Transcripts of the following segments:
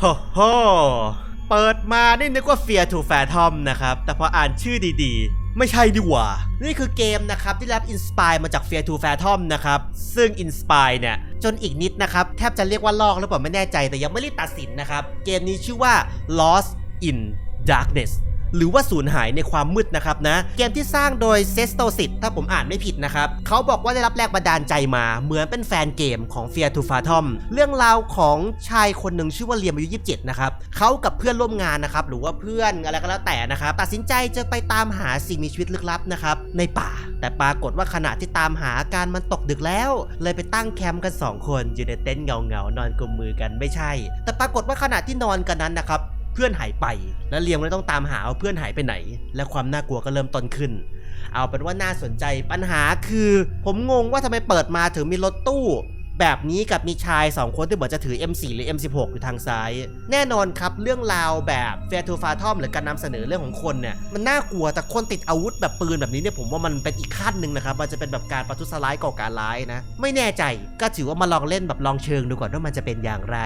โฮโฮเปิดมานี่นึกว่าเฟียถูแฟทอมนะครับ แต่พออ่านชื่อดีๆ ไม่ใช่ดีกว่า นี่คือเกมนะครับที่รับอินสปายมาจากเฟียทูแฟทอมนะครับ ซึ่งอินสปายเนี่ย จนอีกนิดนะครับ แทบจะเรียกว่าลอกหรือเปล่าไม่แน่ใจแต่ยังไม่รีบตัดสินนะครับ เกมนี้ชื่อว่า Lost in Darkness หรือว่าสูญหายในความมืดนะครับนะ เกมที่สร้างโดยเซสโตสิตถ้าผมอ่านไม่ผิดนะครับเขาบอกว่าได้รับแรงบันดาลใจมา เหมือนเป็นแฟนเกมของ Fear to Fathom เรื่องราวของชายคนหนึ่งชื่อว่าเลียมอายุ 27 นะครับเขากับเพื่อนร่วมงานนะครับหรือว่าเพื่อนอะไรก็แล้วแต่นะครับตัดสินใจจะไปตามหาสิ่งมีชีวิตลึกลับนะครับในป่า แต่ปรากฏว่าขณะที่ตามหาการมันตกดึกแล้ว เลยไปตั้งแคมป์กัน 2 คนอยู่ในเต็นท์เงาๆนอนกุมมือกันไม่ใช่ แต่ปรากฏว่าขณะที่นอนกันนั้นนะครับ พื่อนหายไป แล้วเลียมก็เลยต้องตามหาว่าเพื่อนหายไปไหน และความน่ากลัวก็เริ่มต้นขึ้น เอาเป็นว่าน่าสนใจปัญหาคือ ผมงงว่าทำไมเปิดมาถึงมีรถตู้ แบบนี้กับมีชาย 2 คนที่เหมือนจะถือ M4 หรือ M16 อยู่ทางซ้าย แน่นอนครับเรื่องราวแบบ f a i r to f a t o m หรือการนำเสนอเรื่องของคนเนี่ยมันน่ากลัวแต่คนติดอาวุธแบบปืนแบบนี้เนี่ยผมว่ามันเป็นอีกขั้นหนึ่งนะครับมันจะเป็นแบบการประทุษร้ายก่อการร้ายนะ ไม่แน่ใจก็ถือว่ามาลองเล่นแบบลองเชิงดูก่อนว่ามันจะเป็นอย่างไร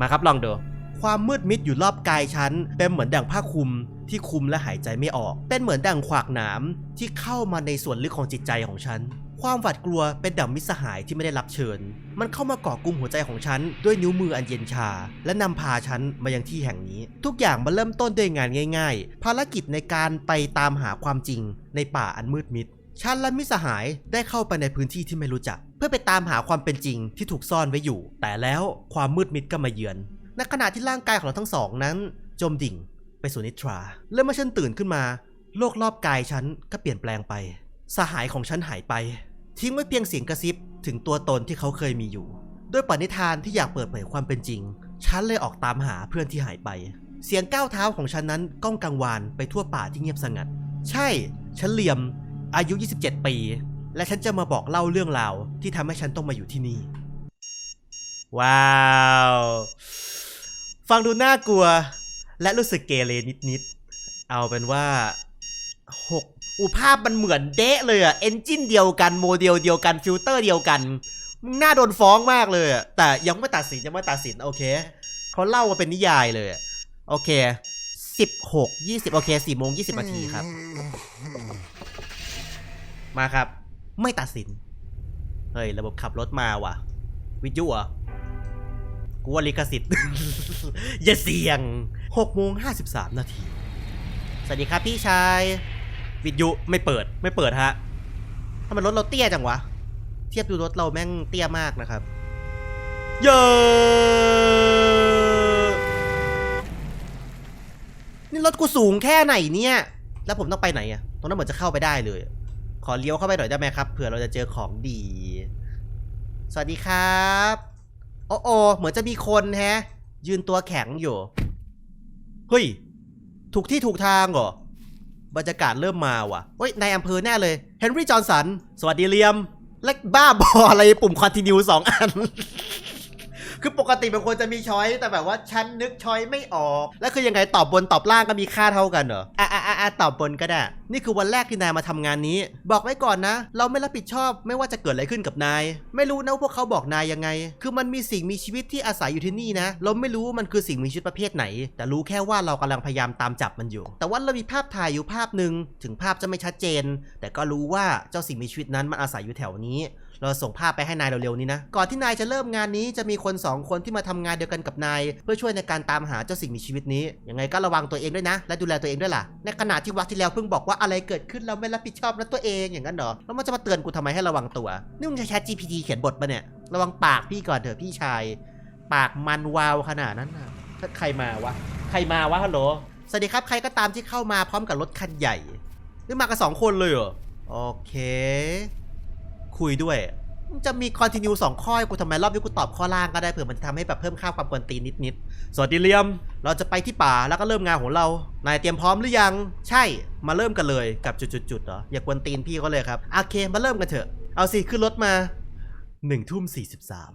มาครับลองดู ความมืดมิดอยู่รอบกายฉันเป็นเหมือนดั่งผ้าคลุมที่คุมและหายใจไม่ออก เป็นเหมือนดั่งขวากหนามที่เข้ามาในส่วนลึกของจิตใจของฉัน ความหวาดกลัวเป็นดั่งมิสหายที่ไม่ได้รับเชิญ มันเข้ามากาะกลุ่มหัวใจของฉันด้วยนิ้วมืออันเย็นชา และนำพาฉันมายังที่แห่งนี้ ทุกอย่างมาเริ่มต้นด้วยงานง่าย ๆ ภารกิจในการไปตามหาความจริงในป่าอันมืดมิด ฉันและมิสหายได้เข้าไปในพื้นที่ที่ไม่รู้จัก เพื่อไปตามหาความเป็นจริงที่ถูกซ่อนไว้อยู่ แต่แล้วความมืดมิดก็มาเยือน ในขณะที่ร่างกายของเราทั้งสองนั้น จมดิ่งไปสู่นิทรา และเมื่อฉันตื่นขึ้นมา โลกรอบกายฉันก็เปลี่ยนแปลงไป สหายของฉันหายไป ทิ้งไว้เพียงเสียงกระซิบถึงตัวตนที่เขาเคยมีอยู่ ด้วยปณิธานที่อยากเปิดเผยความเป็นจริง ฉันเลยออกตามหาเพื่อนที่หายไป เสียงก้าวเท้าของฉันนั้นก้องกังวานไปทั่วป่าที่เงียบสงัด ใช่ ฉันเหลี่ยม อายุ 27 ปี และฉันจะมาบอกเล่าเรื่องราวที่ทำให้ฉันต้องมาอยู่ที่นี่ ว้าว ฟังดูน่ากลัว และรู้สึกเกเรนิดๆ เอาเป็นว่าหกอุภาพมันเหมือนเดะเลยอะเอนจินเดียวกันโมเดลเดียวกันฟิลเตอร์เดียวกันมึงน่าโดนฟ้องมากเลยอะแต่ยังไม่ตัดสินยังไม่ตัดสินโอเคเขาเล่ามาเป็นนิยายเลยโอเคสิบหกยี่สิบโอเคสี่โมงยี่สิบนาทีครับ มาครับ ไม่ตัดสิน เฮ้ย ระบบขับรถมาว่ะ วิทยุอะ กูว่าลิขสิทธิ์ อย่าเสี่ยง6โมง53 นาที สวัสดีครับพี่ชาย วิทยุไม่เปิดไม่เปิดฮะทำไมรถเราเตี้ยจังวะ เทียบดูรถเราแม่งเตี้ยมากนะครับ เยอะนี่รถกูสูงแค่ไหนเนี่ย แล้วผมต้องไปไหนอะตรงนั้นเหมือนจะเข้าไปได้เลย ขอเลี้ยวเข้าไปหน่อยได้ไหมครับ เผื่อเราจะเจอของดี สวัสดีครับ โอ้โอเหมือนจะมีคนแฮะ ยืนตัวแข็งอยู่ เฮ้ย ถูกที่ถูกทางเหรอ บรรยากาศเริ่มมาว่ะเฮ้ยนายอำเภอแน่เลย เฮนรี่จอห์นสัน สวัสดีเลียม เล็กบ้าบออะไรปุ่มคอนติเนียสองอัน คือปกติเป็นคนจะมีช้อยแต่แบบว่าฉันนึกช้อยไม่ออก แล้วคือยังไงตอบบนตอบล่างก็มีค่าเท่ากันเหรออะอะอะตอบบนก็ได้ นี่คือวันแรกที่นายมาทำงานนี้ บอกไว้ก่อนนะ เราไม่รับผิดชอบไม่ว่าจะเกิดอะไรขึ้นกับนาย ไม่รู้นะว่าพวกเขาบอกนายยังไง คือมันมีสิ่งมีชีวิตที่อาศัยอยู่ที่นี่นะ เราไม่รู้ว่ามันคือสิ่งมีชีวิตประเภทไหน แต่รู้แค่ว่าเรากำลังพยายามตามจับมันอยู่ แต่ว่าเรามีภาพถ่ายอยู่ภาพหนึ่งถึงภาพจะไม่ชัดเจน แต่ก็รู้ว่าเจ้าสิ่งมีชีวิตนั้นมันอาศัยอยู่แถวนี้ เราส่งภาพไปให้นายเร็วๆนี้นะ ก่อนที่นายจะเริ่มงานนี้จะมีคนสองคนที่มาทำงานเดียวกันกับนายเพื่อช่วยในการตามหาเจ้าสิ่งมีชีวิตนี้ ยังไงก็ระวังตัวเองด้วยนะ และดูแลตัวเองด้วยล่ะ ในขณะที่วักที่แล้วเพิ่งบอกว่าอะไรเกิดขึ้นเราไม่รับผิดชอบนะตัวเองอย่างนั้นเหรอ แล้วมันจะมาเตือนกูทำไมให้ระวังตัว นี่มึงจะแชท GPT เขียนบทปะเนี่ย ระวังปากพี่ก่อนเถอะพี่ชาย ปากมันวาวขนาดนั้นนะถ้าใครมาวะ ใครมาวะฮัลโหล สวัสดีครับใครก็ตามที่เข้ามาพร้อมกับรถคันใหญ่นี่มากันสองคนเลยเหรอ โอเค คุยด้วยจะมีคอนติเนียสองข้อให้กูทำไมรอบนี้กูตอบข้อล่างก็ได้เผื่อมันจะทำให้แบบเพิ่มค่าความกวนตีนนิดๆสวัสดีเลียม เราจะไปที่ป่าแล้วก็เริ่มงานของเรา นายเตรียมพร้อมหรือยัง ใช่มาเริ่มกันเลยกับจุดๆๆเหรออย่ากวนตีนพี่เขาเลยครับโอเคมาเริ่มกันเถอะ เอาสิขึ้นรถมาหนึ่งทุ่มสี่สิบสาม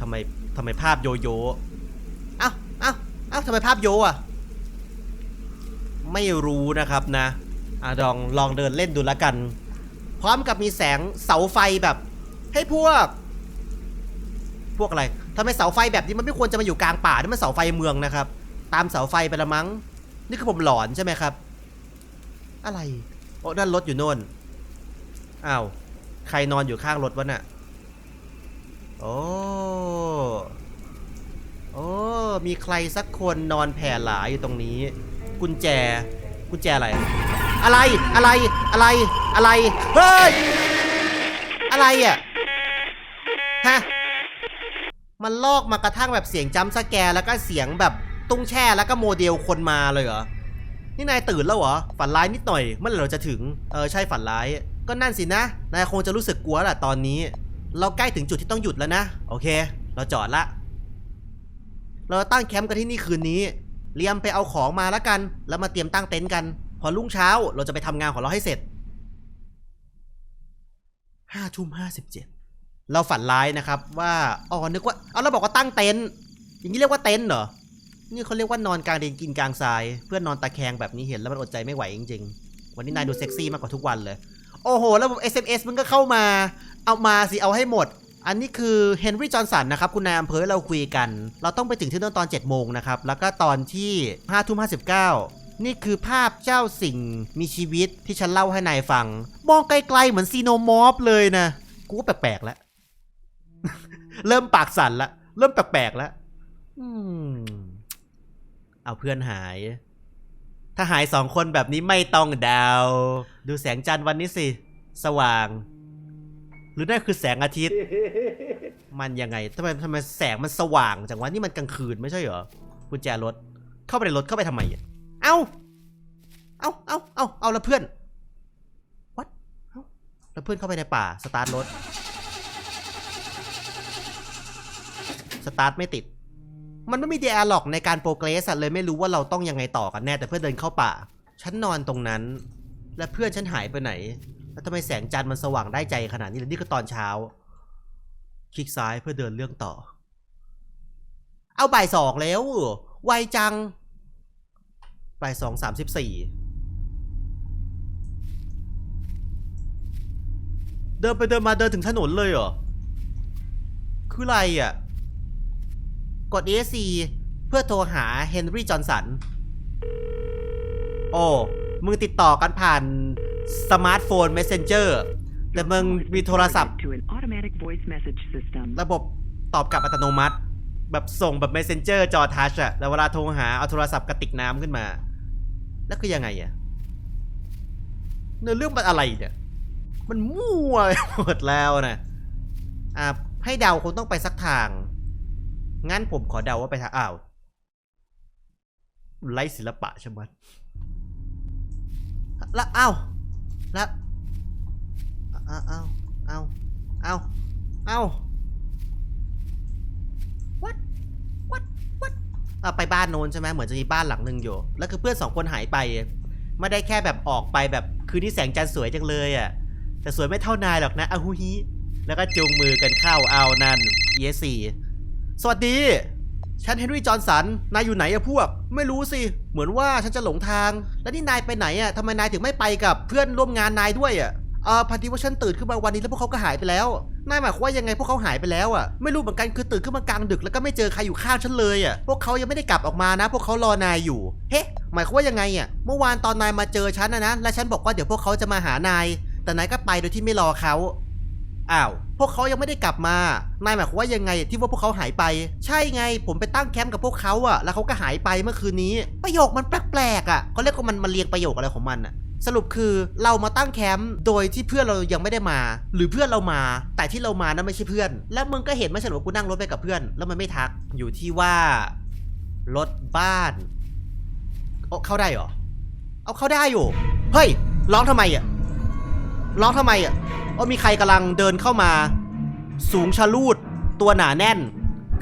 ทำไมทำไมภาพโยโย่เอ้าเอ้าเอ้าทำไมภาพโยอะ ไม่รู้นะครับนะ อะลองลองเดินเล่นดูแล้วกัน พร้อมกับมีแสงเสาไฟแบบ ให้พวก พวกอะไรทำไมเสาไฟแบบนี้มันไม่ควรจะมาอยู่กลางป่านี่มันเสาไฟเมืองนะครับ ตามเสาไฟไปละมั้ง นี่คือผมหลอนใช่ไหมครับ อะไรโอ้นั่นรถอยู่โน่นอ้าวใครนอนอยู่ข้างรถวะน่ะโอ้โอ้มีใครสักคนนอนแผ่หลาอยู่ตรงนี้ กุญแจ กุญแจอะไร อะไรอะไรอะไรอะไรเฮ้ยอะไรอะฮะมันลอกมากระทั่งแบบเสียงจัมสแกร์แล้วก็เสียงแบบตุ้งแช่แล้วก็โมเดลคนมาเลยเหรอนี่นายตื่นแล้วเหรอฝันร้ายนิดหน่อยเมื่อไหร่เราจะถึงเออใช่ฝันร้าย ก็นั่นสินะนายคงจะรู้สึกกลัวแหละตอนนี้ เราใกล้ถึงจุดที่ต้องหยุดแล้วนะโอเค เราจอดละ เราตั้งแคมป์กันที่นี่คืนนี้เรียมไปเอาของมาแล้วกัน แล้วมาเตรียมตั้งเต็นท์กัน อรุ่งเช้าเราจะไปทำงานของเราให้เสร็จห้าทุ่มห้าสิบเจ็ดเราฝันร้ายนะครับ ว่าอ๋อนึกว่าเอาเราบอกว่าตั้งเต็นท์อย่างนี้เรียกว่าเต็นท์เหรอนี่เขาเรียกว่านอนกลางเดนกินกลางทราย เพื่อนนอนตะแคงแบบนี้เห็นแล้วมันอดใจไม่ไหวจริงๆ วันนี้นายดูเซ็กซี่มากกว่าทุกวันเลย โอ้โห แล้ว SMS มึงก็เข้ามา เอามาสิ เอาให้หมด อันนี้คือเฮนรี่จอห์นสันนะครับ คุณนายอำเภอเราคุยกัน เราต้องไปถึงที่นั่นตอน7โมงนะครับ แล้วก็ตอนที่5ทุ่ม59 นี่คือภาพเจ้าสิ่งมีชีวิตที่ฉันเล่าให้นายฟัง มองไกลๆเหมือนซีโนมอฟเลยนะ กูแปลกๆแล้ว เริ่มปากสั่นละ เริ่มแปลกๆแล้วอืมเอาเพื่อนหาย ถ้าหายสองคนแบบนี้ไม่ต้องดาว ดูแสงจันทร์วันนี้สิ สว่าง หรือนั่นคือแสงอาทิตย์ มันยังไงทำไมทำไมแสงมันสว่างจังวะนี่มันกลางคืนไม่ใช่เหรอกุญแจรถ เข้าไปในรถเข้าไปทำไมอะ เอาเอาเอาเอาเอาแล้วเพื่อน what เอาแล้วเพื่อนเข้าไปในป่า สตาร์ทรถ สตาร์ทไม่ติด มันไม่มี d ด a ล็อกในการโปรเกรสอะเลยไม่รู้ว่าเราต้องยังไงต่อกันแน่ แต่เพื่อนเดินเข้าป่า ฉันนอนตรงนั้น และเพื่อนฉันหายไปไหน แล้วทำไมแสงจันทร์มันสว่างได้ใจขนาดนี้เลยนี่คือตอนเช้า คลิกซ้ายเพื่อเดินเรื่องต่อ เอาบ่ายสองแล้ว ไวจัง บ่ายสองสามสิบสี่เดินไปเดินมาเดินถึงถนนเลยเหรอ คืออะไรอะ กด ESC เพื่อโทรหาเฮนรี่จอห์นสัน โอ้ มึงติดต่อกันผ่านสมาร์ทโฟน Messenger แต่มึงมีโทรศัพท์ to an automatic voice message system. ระบบตอบกลับอัตโนมัติ แบบส่งแบบ Messenger จอทัชอะแล้วเวลาโทรหาเอาโทรศัพท์กระติกน้ำขึ้นมา แล้วคือยังไงอะเนื้อเรื่องมันอะไรเนี่ย มันมั่วหมดแล้วนะอ่าให้เดาคงต้องไปสักทาง งั้นผมขอเดาว่าไปทางอ้าวไร้ศิลปะใช่ไหมแล้วอ้าวแล้วอ้าวอ้าวอ้าวอ้าวอ้าว what what what อะไปบ้านโน้นใช่ไหมเหมือนจะมีบ้านหลังหนึ่งอยู่ แล้วคือเพื่อนสองคนหายไป ไม่ได้แค่แบบออกไปแบบคืนนี้แสงจันทร์สวยจังเลยอะ แต่สวยไม่เท่านายหรอกนะอาฮูฮีแล้วก็จูงมือกันเข้าเอานั่น ESC สวัสดี ฉันเฮนรี่จอห์นสัน นายอยู่ไหนอะพวก ไม่รู้สิ เหมือนว่าฉันจะหลงทาง แล้วนี่นายไปไหนอะทำไมนายถึงไม่ไปกับเพื่อนร่วมงานนายด้วยอะเออพอดีว่าฉันตื่นขึ้นมาวันนี้แล้วพวกเขาก็หายไปแล้ว นายหมายความว่ายังไงพวกเขาหายไปแล้วอะไม่รู้เหมือนกันคือตื่นขึ้นมากลางดึกแล้วก็ไม่เจอใครอยู่ข้างฉันเลยอะพวกเขายังไม่ได้กลับออกมานะ พวกเขารอนายอยู่ เฮ้หมายความว่ายังไงอะ เมื่อวานตอนนายมาเจอฉันนะนะ และฉันบอกว่าเดี๋ยวพวกเขาจะมาหานาย แต่นายก็ไปโดยที่ไม่รอเขาอ้าวพวกเขายังไม่ได้กลับมา นายหมายความว่ายังไงที่ว่าพวกเขาหายไป ใช่ไง ผมไปตั้งแคมป์กับพวกเขาอะแล้วเขาก็หายไปเมื่อคืนนี้ ประโยคมันแปลกๆอะเขาเรียกว่ามันมาเรียงประโยคอะไรของมันอะ สรุปคือเรามาตั้งแคมป์โดยที่เพื่อนเรายังไม่ได้มา หรือเพื่อนเรามา แต่ที่เรามานั้นไม่ใช่เพื่อน แล้วมึงก็เห็นไม่ใช่หรอกูนั่งรถไปกับเพื่อน แล้วมันไม่ทักอยู่ที่ว่ารถบ้านเอาเข้าได้เหรอ เอาเข้าได้อยู่ เฮ้ยร้องทำไมอะร้องทำไมอะว่ามีใครกำลังเดินเข้ามา สูงชะลูด ตัวหนาแน่น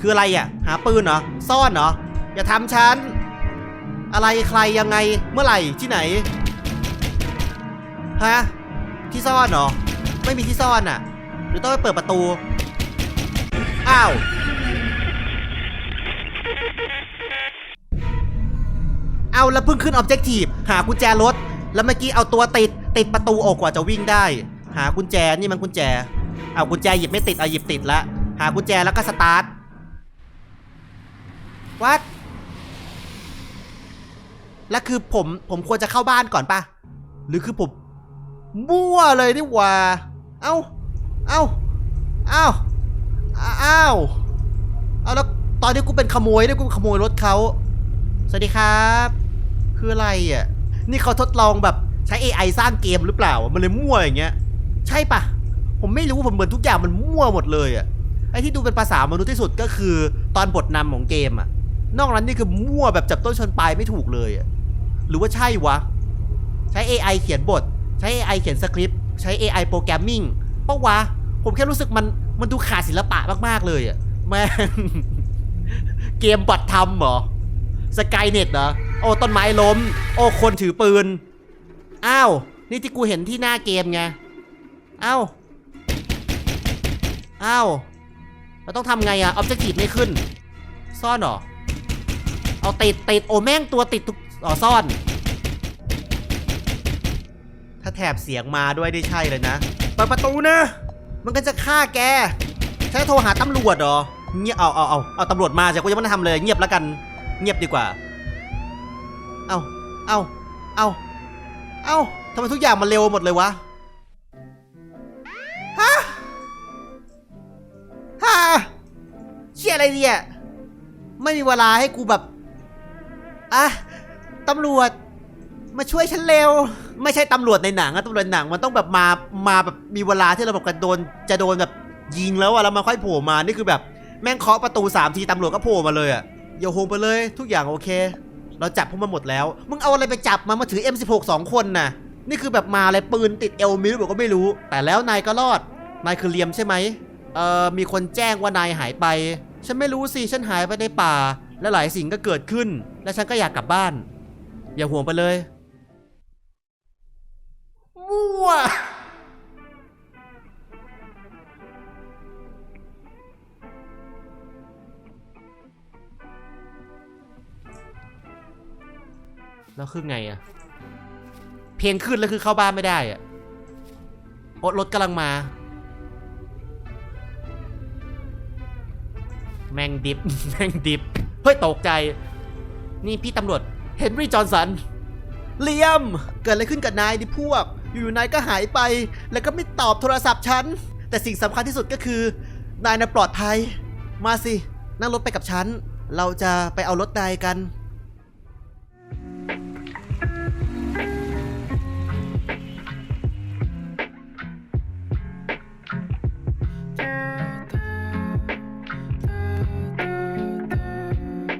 คืออะไรอะ หาปืนเหรอ ซ่อนเหรอ อย่าทำฉัน อะไรใครยังไง เมื่อไหร่ที่ไหน ฮะ ที่ซ่อนเหรอ ไม่มีที่ซ่อนอะ หรือต้องไปเปิดประตู อ้าว เอาแล้วเพิ่งขึ้นออบเจกตีฟหากุญแจรถ แล้วเมื่อกี้เอาตัวติด ติดประตูออกกว่าจะวิ่งได้ หากุญแจนี่มันกุญแจ เอากุญแจหยิบไม่ติดเอาหยิบติดละ หากุญแจแล้วก็สตาร์ท วัดแล้วคือผมผมควรจะเข้าบ้านก่อนปะหรือคือผม มั่วเลยนี่หว่า เอ้า เอ้า เอ้าเอ้าเอาแล้วตอนนี้กูเป็นขโมยเนี่ยกูขโมยรถเขาสวัสดีครับ คืออะไรอะ นี่เขาทดลองแบบใช้ AI สร้างเกมหรือเปล่า มันเลยมั่วอย่างเงี้ย ใช่ปะผมไม่รู้ผมเหมือนทุกอย่างมันมั่วหมดเลยอะ ไอ้ที่ดูเป็นภาษามนุษย์ที่สุดก็คือตอนบทนำของเกมอะ นอกนั้นนี่คือมั่วแบบจับต้นชนปลายไม่ถูกเลยอะ หรือว่าใช่วะ ใช้ AI เขียนบท ช้ AI เขียนสคริปต์ใช้ AI โปรแกรมมิ่งปะวะ ผมแค่รู้สึกมันมันดูขาดศิลปะมาก ๆ เลยอะแม่งเกมบอททำเหรอสกายเน็ตเหรอโอ้ต้นไม้ล้ม โอ้คนถือปืน อ้าว นี่ที่กูเห็นที่หน้าเกมไงอ้าวอ้าวเราต้องทำไงอะออบเจกตีฟไม่ขึ้น ซ่อนเหรอ เอาติดติดโอ้แม่งตัวติดทุกอ๋อซ่อน แถบเสียงมาด้วยได้ใช่เลยนะเปิดประตูนะ มันก็จะฆ่าแกฉันจะโทรหาตำรวจเหรอเงียบเอาเอาเอาเอาตำรวจมาจ้ะกูยังไม่ได้ทำเลยเงียบแล้วกัน เงียบดีกว่า เอาเอาเอาเอาทำไมทุกอย่างมันเร็วหมดเลยวะฮะฮะเชี่ยอะไรเนี่ยไม่มีเวลาให้กูแบบอะตำรวจมาช่วยฉันเร็ว ไม่ใช่ตำรวจในหนังอะตำรวจในหนังมันต้องแบบมามาแบบมีเวลาที่เราแบบกระโดนจะโดนแบบยิงแล้วอะแล้วมันค่อยโผล่มานี่คือแบบแม่งเคาะประตูสามทีตำรวจก็โผล่มาเลยอะอย่าโฮงไปเลย ทุกอย่างโอเค เราจับพวกมันหมดแล้วมึงเอาอะไรไปจับมามาถือ M16 สองคนน่ะนี่คือแบบมาอะไรปืนติดเอวมิลบอกก็ไม่รู้ แต่แล้วนายก็รอดนายคือเลียมใช่ไหมเอ่อมีคนแจ้งว่านายหายไป ฉันไม่รู้สิฉันหายไปในป่า และหลายสิ่งก็เกิดขึ้น และฉันก็อยากกลับบ้าน อย่าห่วงไปเลย วแล้วคือไงอะเพลงขึ้นแล้วคือเข้าบ้านไม่ได้อะโอ๊ตรถกำลังมา แมงดิฟแมงดิฟเฮ้ยตกใจ นี่พี่ตำรวจ เฮนรี่จอห์นสัน เลียม เกิดอะไรขึ้นกับนายดิพวก อยู่ๆนายก็หายไป แล้วก็ไม่ตอบโทรศัพท์ฉัน แต่สิ่งสำคัญที่สุดก็คือนายน่ะปลอดภัย มาสิ นั่งรถไปกับฉัน เราจะไปเอารถนายกัน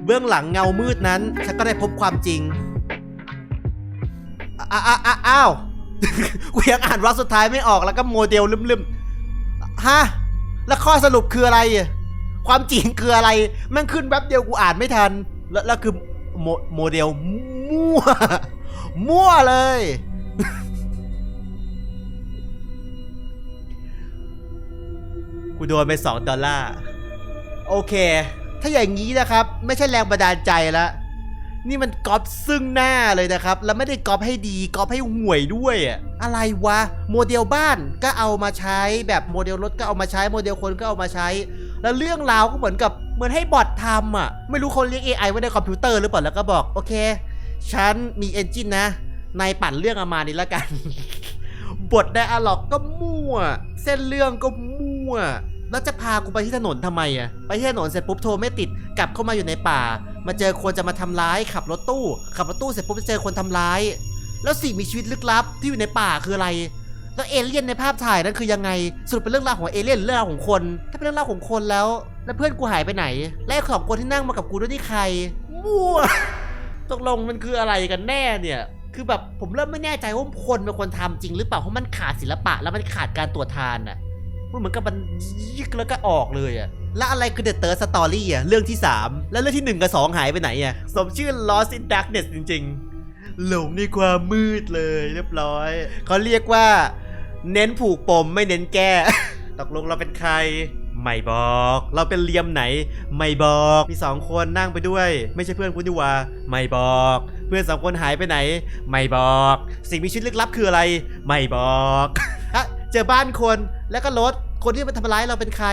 เบื้องหลังเงามืดนั้น ฉันก็ได้พบความจริงอ้าอ้าอ้าอ้าว กูยังอ่านวรรคสุดท้ายไม่ออกแล้วก็โมเดลลืมๆฮะแล้วข้อสรุปคืออะไร ความจริงคืออะไรแม่งขึ้นแป๊บเดียวกูอ่านไม่ทัน แล้วแล้วคือโมโมเดลมั่ว มั่วเลย กูโดนไปสองดอลลาร์ โอเค ถ้าอย่างนี้นะครับ ไม่ใช่แรงบันดาลใจและ นี่มันก๊อปซึ่งหน้าเลยนะครับ แล้วไม่ได้ก๊อปให้ดีก๊อปให้ห่วยด้วยอะอะไรวะ โมเดลบ้านก็เอามาใช้แบบโมเดลรถก็เอามาใช้โมเดลคนก็เอามาใช้ แล้วเรื่องราวก็เหมือนกับเหมือนให้บอททำอะ ไม่รู้คนเรียก AI ไว้ในคอมพิวเตอร์หรือเปล่าแล้วก็บอก โอเค ฉันมีเอนจินนะนายปั่นเรื่องเอามานี่ละกัน บทไดอะล็อกก็มั่ว เส้นเรื่องก็มั่ว แล้วจะพากูไปที่ถนนทำไมอะไปที่ถนนเสร็จปุ๊บโทรไม่ติด กลับเข้ามาอยู่ในป่า มาเจอคนจะมาทำร้ายขับรถตู้ ขับรถตู้เสร็จปุ๊บไปเจอคนทำร้าย แล้วสิ่งมีชีวิตลึกลับที่อยู่ในป่าคืออะไร แล้วเอเลี่ยนในภาพถ่ายนั้นคือยังไงสรุปเป็นเรื่องราวของเอเลี่ยนเรื่องราวของคน ถ้าเป็นเรื่องราวของคนแล้ว แล้วเพื่อนกูหายไปไหน และไอ้สองคนที่นั่งมากับกูด้วยนี่ใครมั่วตกลงมันคืออะไรกันแน่เนี่ยคือแบบผมเริ่มไม่แน่ใจว่าคนเป็นคนทำจริงหรือเปล่าเพราะมันขาดศิลปะแล้วมันขาดการตรวจทานอะมันเหมือนกับมันยิกแล้วก็ออกเลยอะ แล้วอะไรคือ The Third Story อะเรื่องที่ 3 แล้วเรื่องที่ 1 กับ 2 หายไปไหนอะสมชื่อ Lost in Darkness จริง ๆ หลงในความมืดเลยเรียบร้อยเขาเรียกว่า เน้นผูกปมไม่เน้นแก้ตกลงเราเป็นใคร ไม่บอก เราเป็นเลียมไหน ไม่บอก มีสองคนนั่งไปด้วย ไม่ใช่เพื่อนคุณดิวาไม่บอก เพื่อนสองคนหายไปไหน ไม่บอก สิ่งมีชีวิตลึกลับคืออะไร ไม่บอกฮะเจอบ้านคนแล้วก็รถ คนที่มาทำร้ายเราเป็นใคร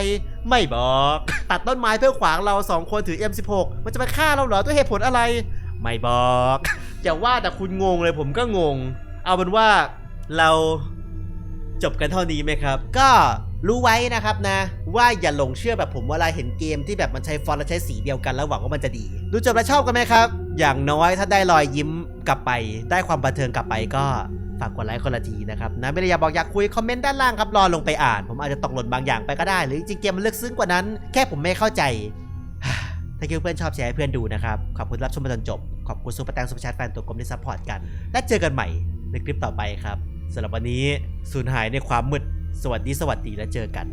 ไม่บอก ตัดต้นไม้เพื่อขวางเราสองคนถือ M16 มันจะมาฆ่าเราเหรอด้วยเหตุผลอะไร ไม่บอกอย่าว่าแต่คุณงงเลยผมก็งง เอาเป็นว่าเราจบกันเท่านี้ไหมครับ ก็รู้ไว้นะครับนะ ว่าอย่าหลงเชื่อแบบผมเวลาเห็นเกมที่แบบมันใช้ฟอนต์และใช้สีเดียวกันแล้วหวังว่ามันจะดี ดูจบแล้วชอบกันไหมครับ อย่างน้อยถ้าได้รอยยิ้ม กลับไปได้ความบันเทิงกลับไปก็ฝากกดไลค์คนละทีนะครับนะไม่ได้อยากบอกอยากคุยคอมเมนต์ด้านล่างครับรอลงไปอ่าน ผมอาจจะตกหล่นบางอย่างไปก็ได้ หรือจริงเกมมันลึกซึ้งกว่านั้น แค่ผมไม่เข้าใจถ้าเพื่อนชอบแชร์ให้เพื่อนดูนะครับ ขอบคุณรับชมมาจนจบ ขอบคุณซูเปอร์แตงซูเปอร์แชทแฟนตัวกลมที่ซัพพอร์ตกัน และเจอกันใหม่ในคลิปต่อไปครับสำหรับวันนี้สูญหายในความมืดสวัสดีสวัสดีและเจอกัน